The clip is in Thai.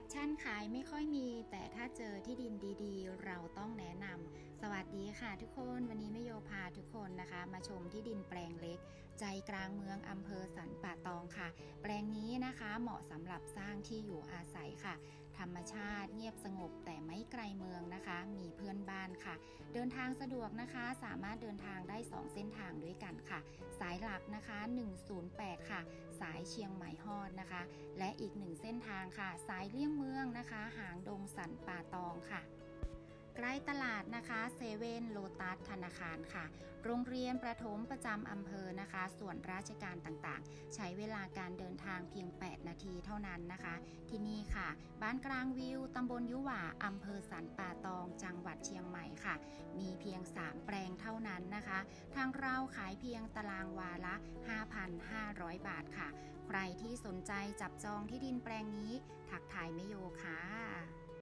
ปชั่นขายไม่ค่อยมี แต่ถ้าเจอที่ดินดีๆ เราต้องแนะนำสวัสดีค่ะทุกคนวันนี้แม่โยพาทุกคนนะคะ มาชมที่ดินแปลงเล็ก ใจกลางเมืองอำเภอสันป่าตองค่ะ แปลงนี้นะคะเหมาะสำหรับสร้างที่อยู่อาศัยค่ะ ธรรมชาติเงียบสงบแต่ไม่ไกลเมืองนะคะ มีเพื่อน บ้านค่ะ เดินทางสะดวกนะคะ สามารถเดินทางได้ 2 เส้นทางด้วยกันค่ะ สายหลักนะคะ 108 ค่ะ สายเชียงใหม่ฮอดนะคะ และอีกหนึ่งเส้นทางค่ะ สายเลี่ยงเมืองนะคะ หางดงสันป่าตองค่ะใกล้ตลาดนะคะเซเว่นโลตัสธนาคารค่ะ โรงเรียนประถมประจำอำเภอนะคะ ส่วนราชการต่างๆ ใช้เวลาการเดินทางเพียง 8 นาทีเท่านั้นนะคะ ที่นี่ค่ะ บ้านกลางวิวตำบลยุหว่าอำเภอสันป่าต ค่ะ มีเพียง 3 แปลงเท่านั้นนะคะ ทางเราขายเพียงตารางวาละ 5,500 บาทค่ะ ใครที่สนใจจับจองที่ดินแปลงนี้ ถักท